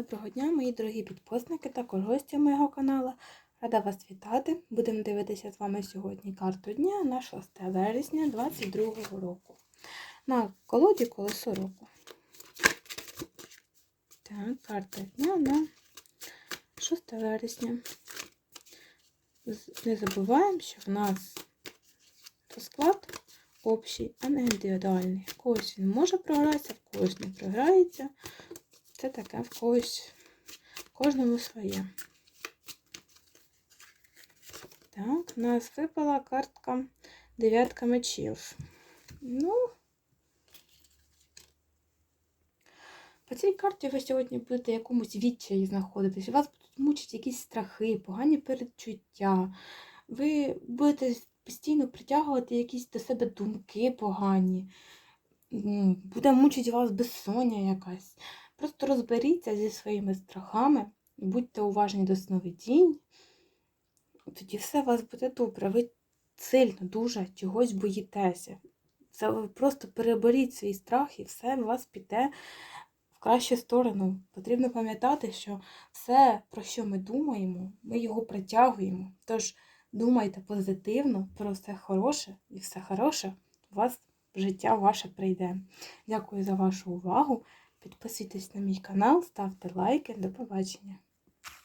Доброго дня, мої дорогі підписники та гості моєго каналу. Рада вас вітати. Будемо дивитися з вами сьогодні карту дня на 6 вересня 2022 року. На колоді колесо року. Так, карта дня на 6 вересня. Не забуваємо, що в нас розклад общий, а не індивідуальний. В когось він може програтися, в когось не програється. Це таке в когось, кожному своє. Так, у нас випала картка дев'ятка мечів. Ну, по цій карті ви сьогодні будете в якомусь відчаї знаходитись. Вас будуть мучити якісь страхи, погані передчуття. Ви будете постійно притягувати якісь до себе думки погані. Буде мучити вас безсоння якась. Просто розберіться зі своїми страхами, будьте уважні до сновидінь. Тоді все у вас буде добре. Ви сильно дуже чогось боїтеся. Це ви просто переберіть свій страх і все у вас піде в кращу сторону. Потрібно пам'ятати, що все, про що ми думаємо, ми його притягуємо. Тож думайте позитивно про все хороше, і все хороше у вас життя ваше прийде. Дякую за вашу увагу. Підписуйтесь на мій канал, ставте лайки. До побачення!